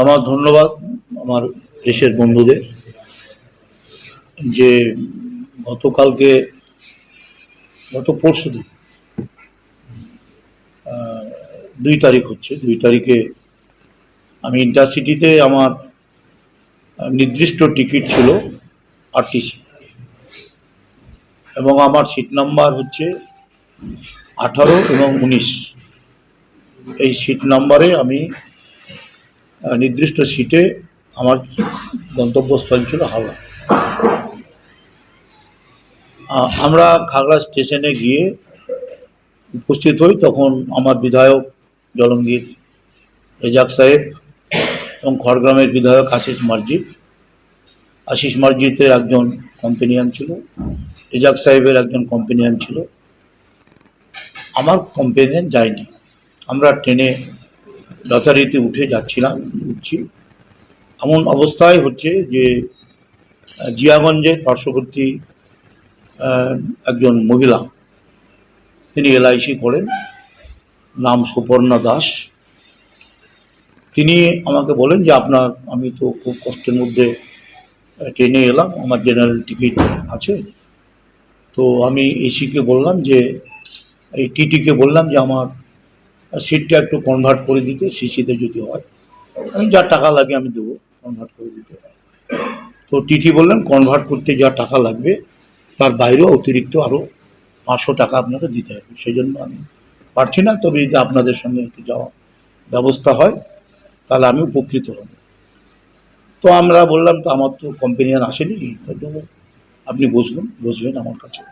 আমার ধন্যবাদ আমার দেশের বন্ধুদের যে গতকালকে, গত পরশু দিন দুই তারিখ হচ্ছে, দুই তারিখে আমি ইন্টারসিটিতে আমার নির্দিষ্ট টিকিট ছিল আরটিসি এবং আমার সিট নাম্বার হচ্ছে আঠারো এবং উনিশ। এই সিট নাম্বারে আমি নির্দিষ্ট সিটে আমার গন্তব্যস্থল ছিল হাওড়া। আমরা খাগড়া স্টেশনে গিয়ে উপস্থিত হই, তখন আমার বিধায়ক জলঙ্গীর রেজাক সাহেব এবং খড়গ্রামের বিধায়ক আশিস মার্জিত। আশিস মার্জিতের একজন কম্পেনিয়ান ছিল, রেজাক সাহেবের একজন কম্পেনিয়ান ছিল। আমার কম্পেনিয়ান যায়নি। আমরা ট্রেনে যথারীতি উঠে যাচ্ছিলাম, উঠছি। এমন অবস্থায় হচ্ছে যে, জিয়াগঞ্জের পার্শ্ববর্তী একজন মহিলা, তিনি এলআইসি করেন, নাম সুপর্ণা দাস। তিনি আমাকে বলেন যে, আপনার, আমি তো খুব কষ্টের মধ্যে ট্রেনে এলাম, আমার জেনারেল টিকিট আছে। তো আমি এসিকে বললাম যে, এই টিটিকে বললাম যে, আমার সিটটা একটু কনভার্ট করে দিতে সিসিতে যদি হয়, আমি যা টাকা লাগে আমি দেবো কনভার্ট করে দিতে। তো টিটি বললেন কনভার্ট করতে যা টাকা লাগবে, তার বাইরেও অতিরিক্ত আরও পাঁচশো টাকা আপনাকে দিতে হবে। সেই জন্য আমি পারছি না, তবে যদি আপনাদের সঙ্গে একটু যাওয়া ব্যবস্থা হয়, তাহলে আমি উপকৃত হব। তো আমরা বললাম, তো আমার তো কম্পেনিয়ান আসেনি আপনি বসবেন বসবেন আমার কাছে।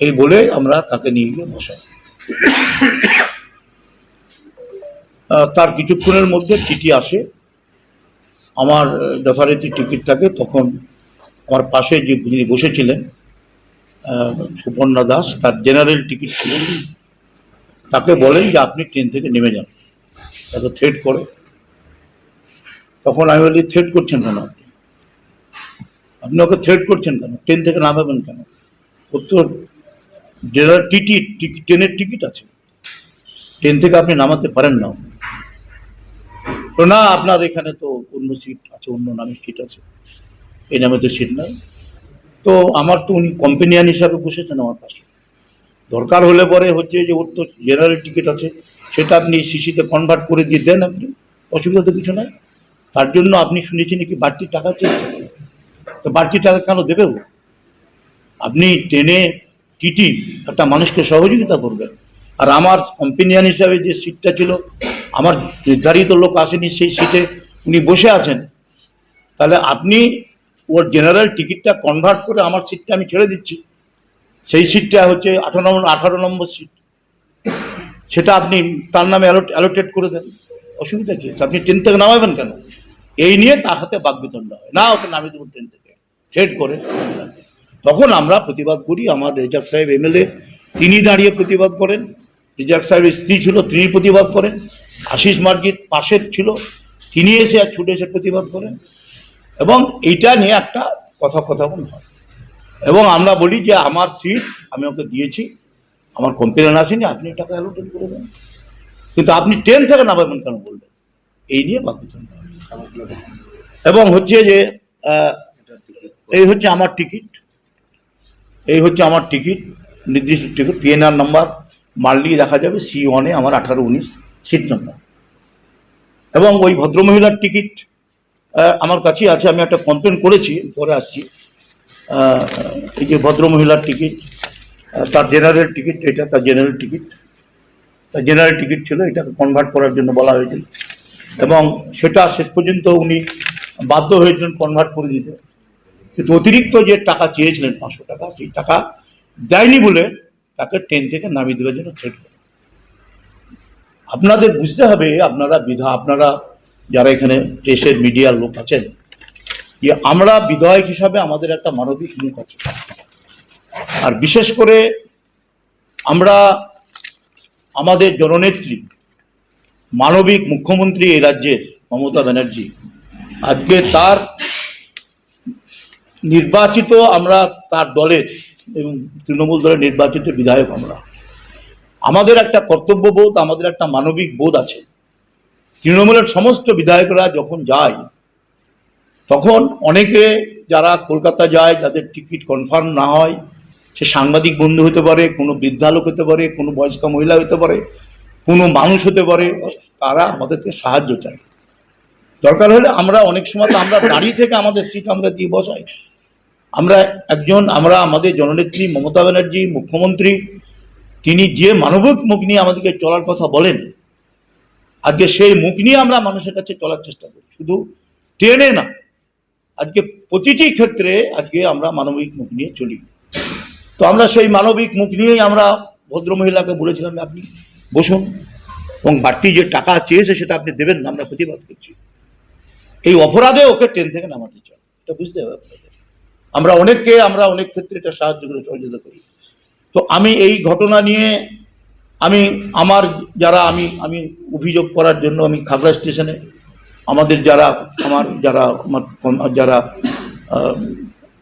এই বলে আমরা তাকে নিয়ে গিয়ে বসাই। তার কিছুক্ষণের মধ্যে টিটি আসে। আমার যথারীতি টিকিট থাকে। তখন আমার পাশে যে যিনি বসেছিলেন সুপর্ণা দাস, তার জেনারেল টিকিট ছিল। তাকে বলেন যে আপনি ট্রেন থেকে নেমে যান। এত থ্রেট করে। তখন আমি বলি থ্রেট করছেন কেন আপনি? আপনি ওকে থ্রেট করছেন কেন? ট্রেন থেকে নামাবেন কেন? ওর তো জেনারেল টিটি ট্রেনের টিকিট আছে। ট্রেন থেকে আপনি নামাতে পারেন না। তো না আপনার এখানে তো অন্য সিট আছে, অন্য নামের সিট আছে। এই নামে তো সিট নাই। তো আমার তো উনি কম্পেনিয়ান হিসাবে বসেছেন আমার পাশে। দরকার হলে পরে হচ্ছে যে ওর তো জেনারেল টিকিট আছে, সেটা আপনি সিসিতে কনভার্ট করে দিয়ে দেন আপনি। অসুবিধা তো কিছু নাই। তার জন্য আপনি শুনেছেন কি বাড়তি টাকা চেয়েছেন? তো বাড়তি টাকা কেন দেবে ও? আপনি ট্রেনে টিটি একটা মানুষকে সহযোগিতা করবেন। আর আমার কম্পেনিয়ান হিসাবে যে সিটটা ছিল, আমার নির্ধারিত লোক আসেনি সেই সিটে উনি বসে আছেন। তাহলে আপনি ওর জেনারেল টিকিটটা কনভার্ট করে আমার সিটটা আমি ছেড়ে দিচ্ছি। সেই সিটটা হচ্ছে আঠারো নম্বর আঠারো নম্বর সিট সেটা আপনি তার নামে অ্যালোটেট করে দেন। অসুবিধা কি? আপনি ট্রেন থেকে নামাবেন কেন? এই নিয়ে তার হাতে বাকবিতণ্ড হয়। না, ওকে নামিয়ে দেবো ট্রেন থেকে। থ্রেড করে তখন আমরা প্রতিবাদ করি। আমার রেজাক সাহেব এমএলএ তিনি দাঁড়িয়ে প্রতিবাদ করেন। রেজাক সাহেবের স্ত্রী ছিল তিনি প্রতিবাদ করেন। আশিস মার্জিত পাশের ছিল, তিনি এসে আর ছুটে এসে প্রতিবাদ করেন। এবং এইটা নিয়ে একটা কথা কথা হয়। এবং আমরা বলি যে, আমার সিট আমি ওকে দিয়েছি, আমার কমপ্লেন আসেনি, আপনি টাকা অ্যালোটেট করে দেন। কিন্তু আপনি ট্রেন থেকে নামাবেন কেন বলবেন এই নিয়ে হয়। এবং হচ্ছে যে এই হচ্ছে আমার টিকিট এই হচ্ছে আমার টিকিট নির্দিষ্ট টিকিট পিএনআর নাম্বার মারলেই দেখা যাবে, সি ওয়ানে আমার আঠারো উনিশ সিট নাম্বার এবং ওই ভদ্রমহিলার টিকিট আমার কাছেই আছে, আমি একটা কমপ্লেন করেছি, পরে আসছি। এই যে ভদ্রমহিলার টিকিট তার জেনারেল টিকিট এটা তার জেনারেল টিকিট তার জেনারেল টিকিট ছিল, এটাকে কনভার্ট করার জন্য বলা হয়েছিল। এবং সেটা শেষ পর্যন্ত উনি বাধ্য হয়েছিলেন কনভার্ট করে দিতে। কিন্তু অতিরিক্ত যে টাকা চেয়েছিলেন, পাঁচশো টাকা, সেই টাকা দেয়নি বলে তাকে ট্রেন থেকে নামিয়ে দেওয়ার জন্য থ্রেট করে। আপনাদের বুঝতে হবে, আপনারা বিধা, আপনারা যারা এখানে দেশের মিডিয়ার লোক আছেন, যে আমরা বিধায়ক হিসাবে আমাদের একটা মানবিক মুখ আছে। আর বিশেষ করে আমরা আমাদের জননেত্রী, মানবিক মুখ্যমন্ত্রী এই রাজ্যের মমতা ব্যানার্জি, আজকে তার নির্বাচিত আমরা তার দলের এবং তৃণমূল দলের নির্বাচিত বিধায়ক আমরা। আমাদের একটা কর্তব্যবোধ আমাদের একটা মানবিক বোধ আছে। তৃণমূলের সমস্ত বিধায়করা যখন যায়, তখন অনেকে যারা কলকাতা যায়, যাদের টিকিট কনফার্ম না হয়, সে সাংবাদিক বন্ধু হতে পারে, কোনো বৃদ্ধা লোক হতে পারে, কোনো বয়স্ক মহিলা হতে পারে, কোনো মানুষ হতে পারে, তারা আমাদেরকে সাহায্য চায়। দরকার হলে আমরা অনেক সময় তো আমরা দাঁড়িয়ে থেকে আমাদের সিট আমরা দিয়ে বসাই। আমরা একজন, আমরা আমাদের জননেত্রী মমতা ব্যানার্জি, মুখ্যমন্ত্রী, তিনি যে মানবিক মুখ নিয়ে আমাদেরকে চলার কথা বলেন, আজকে সেই মুখ নিয়ে আমরা মানুষের কাছে চলার চেষ্টা করি। শুধু ট্রেনে না, আজকে প্রতিটি ক্ষেত্রে আজকে আমরা মানবিক মুখ নিয়ে চলি। তো আমরা সেই মানবিক মুখ নিয়েই আমরা ভদ্রমহিলাকে বলেছিলাম, আপনি বসুন এবং বাড়তি যে টাকা চেয়েছে সেটা আপনি দেবেন না, আমরা প্রতিবাদ করছি। এই অপরাধে ওকে ট্রেন থেকে নামাতে চাই। এটা বুঝতে হবে আপনাদের আমরা অনেককে, আমরা অনেক ক্ষেত্রে এটা সাহায্য করে সহযোগিতা করি। তো আমি এই ঘটনা নিয়ে আমি, আমার যারা আমি আমি অভিযোগ করার জন্য আমি খাগড়া স্টেশনে, আমাদের যারা, আমার যারা আমার যারা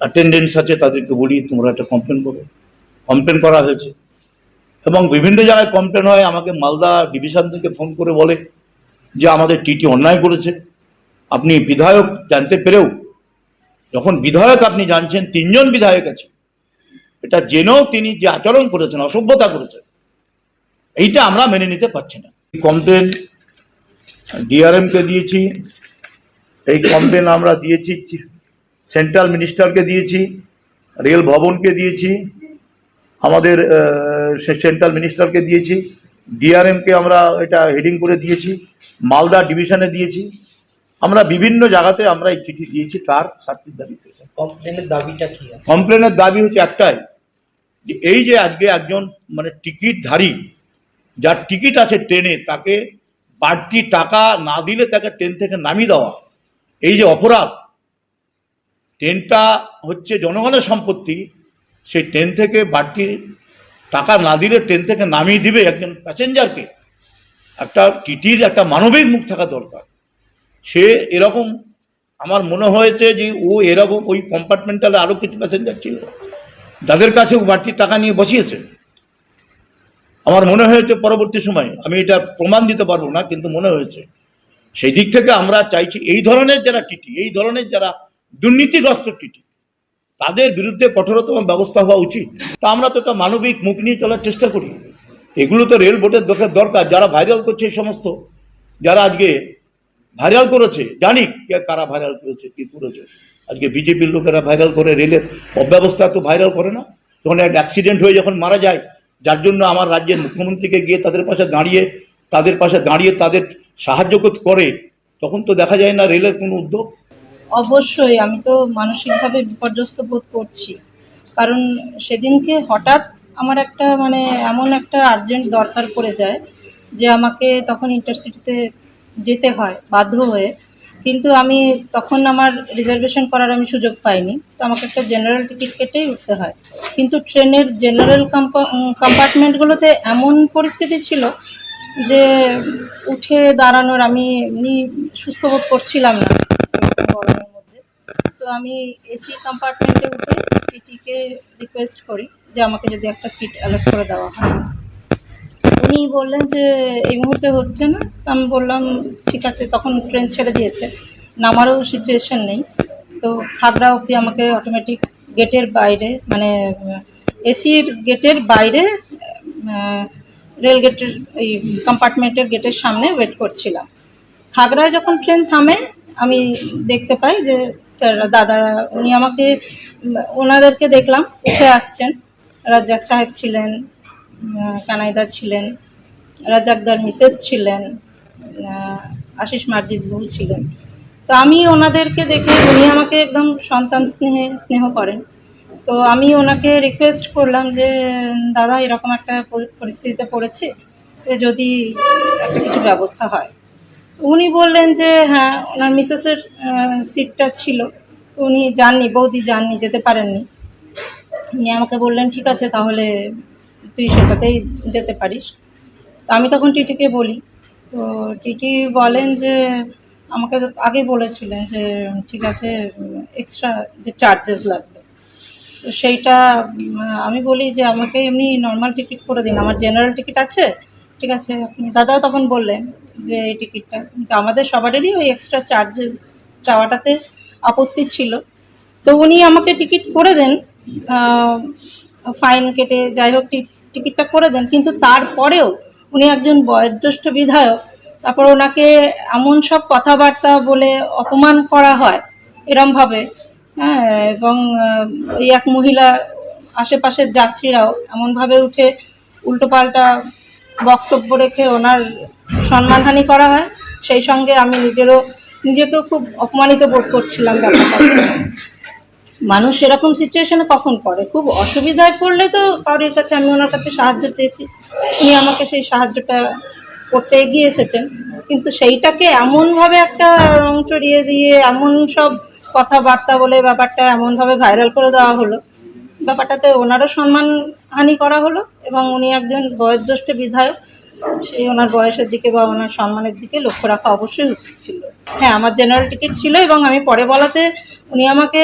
অ্যাটেন্ডেন্স আছে তাদেরকে বলি, তোমরা একটা কমপ্লেন করো। কমপ্লেন করা হয়েছে। এবং বিভিন্ন জায়গায় কমপ্লেন হয়, আমাকে মালদা ডিভিশন থেকে ফোন করে বলে যে আমাদের টিটি অন্যায় করেছে। আপনি বিধায়ক জানতে পেরেও যখন বিধায়ক আপনি জানছেন, তিনজন বিধায়ক আছে, এটা জেনেও তিনি যে আচরণ করেছেন, অসভ্যতা করেছেন, এইটা আমরা মেনে নিতে পারছি না। কমপ্লেন ডিআরএমকে দিয়েছি, এই কমপ্লেন আমরা দিয়েছি সেন্ট্রাল মিনিস্টারকে দিয়েছি রেল ভবনকে দিয়েছি, আমাদের সেন্ট্রাল মিনিস্টারকে দিয়েছি ডিআরএমকে আমরা এটা হেডিং করে দিয়েছি, মালদা ডিভিশনে দিয়েছি। আমরা বিভিন্ন জায়গাতে আমরা এই চিঠি দিয়েছি তার শাস্তির দাবিতে। কমপ্লেনের দাবিটা কি কমপ্লেনের দাবি হচ্ছে একটাই যে এই যে আজকে একজন মানে টিকিটধারী যার টিকিট আছে ট্রেনে তাকে বাড়তি টাকা না দিলে তাকে ট্রেন থেকে নামিয়ে দেওয়া এই যে অপরাধ ট্রেনটা হচ্ছে জনগণের সম্পত্তি সেই ট্রেন থেকে বাড়তি টাকা না দিলে ট্রেন থেকে নামিয়ে দিবে একজন প্যাসেঞ্জারকে। একটা টিটির একটা মানবিক মুখ থাকা দরকার। সে এরকম, আমার মনে হয়েছে যে ও এরকম ওই কম্পার্টমেন্টালে আরও কিছু প্যাসেঞ্জার ছিল। তাদের কাছেও বাড়তি টাকা নিয়ে বসিয়েছে। আমার মনে হয়েছে পরবর্তী সময়ে, আমি এটা প্রমাণ দিতে পারব না, কিন্তু মনে হয়েছে। সেই দিক থেকে আমরা চাইছি এই ধরনের যারা টিটি, এই ধরনের যারা দুর্নীতিগ্রস্ত টিটি, তাদের বিরুদ্ধে কঠোরতম ব্যবস্থা হওয়া উচিত। তা আমরা তো একটা মানবিক মুখ নিয়ে চলার চেষ্টা করি। এগুলো তো রেল বোর্ডের দরকার, যারা ভাইরাল করছে এই সমস্ত, যারা আজকে ভাইরাল করেছে, জানি কারা ভাইরাল করেছে, কি করেছে। আজকে বিজেপির লোকেরা ভাইরাল করে রেলের অব্যবস্থা তো ভাইরাল করে না। যখন একটা অ্যাক্সিডেন্ট হয়ে যখন মারা যায়, যার জন্য আমার রাজ্যের মুখ্যমন্ত্রীকে গিয়ে তাদের পাশে দাঁড়িয়ে, তাদের পাশে দাঁড়িয়ে তাদের সাহায্য করে তখন তো দেখা যায় না রেলের কোনো উদ্যোগ। অবশ্যই, আমি তো মানসিকভাবে বিপর্যস্ত বোধ করছি। কারণ সেদিনকে হঠাৎ আমার একটা মানে এমন একটা আর্জেন্ট দরকার পড়ে যায়, যে আমাকে তখন ইন্টারসিটিতে যেতে হয়, বাধ্য হয়ে। কিন্তু আমি তখন আমার রিজার্ভেশন করার আমি সুযোগ পাইনি। তো আমাকে একটা জেনারেল টিকিট কেটেই উঠতে হয়। কিন্তু ট্রেনের জেনারেল কম্পার্টমেন্টগুলোতে এমন পরিস্থিতি ছিল যে উঠে দাঁড়ানোর আমি এমনি সুস্থ বোধ করছিলাম না। গরমের মধ্যে। তো আমি এসি কম্পার্টমেন্টে উঠে টিটিকে রিকোয়েস্ট করি যে আমাকে যদি একটা সিট অ্যালট করে দেওয়া হয়। উনি বললেন যে, এই মুহূর্তে হচ্ছে না? আমি বললাম, ঠিক আছে। তখন ট্রেন ছেড়ে দিয়েছে। নামারও সিচুয়েশন নেই। তো খাগড়া অবধি আমাকে অটোমেটিক গেটের বাইরে মানে এসির গেটের বাইরে রেল গেটের এই কম্পার্টমেন্টের গেটের সামনে ওয়েট করছিলাম। খাগড়ায় যখন ট্রেন থামে, আমি দেখতে পাই যে, স্যার দাদারা উনি আমাকে ওনাদেরকে দেখলাম, উঠে আসছেন। রাজ্জাক সাহেব ছিলেন কানাইদা ছিলেন, রাজাকদার মিসেস ছিলেন আশিস মার্জিত বহু ছিলেন। তো আমি ওনাদেরকে দেখে উনি আমাকে একদম সন্তান স্নেহে, স্নেহ করেন। তো আমি ওনাকে রিকোয়েস্ট করলাম যে, দাদা, এরকম একটা পরিস্থিতিতে পড়েছে যদি একটা কিছু ব্যবস্থা হয়। উনি বললেন যে হ্যাঁ ওনার মিসেসের সিটটা ছিল। উনি যাননি, বৌদি যাননি, যেতে পারেননি। উনি আমাকে বললেন, ঠিক আছে, তাহলে তুই সেটাতেই যেতে পারিস। তো আমি তখন টিটিকে বলি, তো টিটি বলেন যে, আমাকে আগে বলেছিলেন যে, ঠিক আছে এক্সট্রা যে চার্জেস লাগবে। তো সেইটা, আমি বলি যে, আমাকে এমনি নর্মাল টিকিট করে দিন, আমার জেনারেল টিকিট আছে, ঠিক আছে, আপনি, দাদাও তখন বললেন যে, এই টিকিটটা কিন্তু আমাদের সবারই ওই এক্সট্রা চার্জেস চাওয়াটাতে আপত্তি ছিল। তো উনি আমাকে টিকিট করে দেন ফাইন কেটে যাই হোক টিকিটটা করে দেন। কিন্তু তারপরেও উনি একজন বয়োজ্যেষ্ঠ বিধায়ক, তারপর ওনাকে এমন সব কথাবার্তা বলে অপমান করা হয় এরমভাবে হ্যাঁ এবং ওই এক মহিলা আশেপাশের যাত্রীরাও এমনভাবে উঠে উল্টোপাল্টা বক্তব্য রেখে ওনার সম্মানহানি করা হয়। সেই সঙ্গে আমি নিজেরও, নিজেকেও খুব অপমানিত বোধ করছিলাম ব্যাপারটা। মানুষ এরকম সিচুয়েশনে কখন পড়ে? খুব অসুবিধায় পড়লে তো কারোর কাছে, আমি ওনার কাছে সাহায্য চেয়েছি। উনি আমাকে সেই সাহায্যটা করতে এগিয়ে এসেছেন। কিন্তু সেইটাকে এমনভাবে একটা রং চড়িয়ে দিয়ে, এমন সব কথাবার্তা বলে ব্যাপারটা এমনভাবে ভাইরাল করে দেওয়া হলো, ব্যাপারটাতে ওনারও সম্মানহানি করা হলো এবং উনি একজন বয়োজ্যেষ্ঠ বিধায়ক। সেই ওনার বয়সের দিকে বা ওনার সম্মানের দিকে লক্ষ্য রাখা অবশ্যই উচিত ছিল। হ্যাঁ আমার জেনারেল টিকিট ছিল এবং আমি পরে বলাতে উনি আমাকে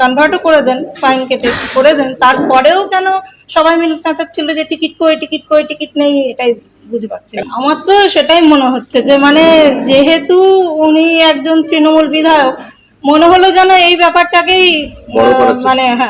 কনভার্টও করে দেন ফাইন কেটে করে দেন। তারপরেও কেন সবাই মিলে চাঁচাচ্ছিল যে টিকিট কই টিকিট কই টিকিট নেই? এটাই বুঝতে পারছি আমার তো সেটাই মনে হচ্ছে যে মানে যেহেতু উনি একজন তৃণমূল বিধায়ক মনে হলো যেন এই ব্যাপারটাকেই মানে হ্যাঁ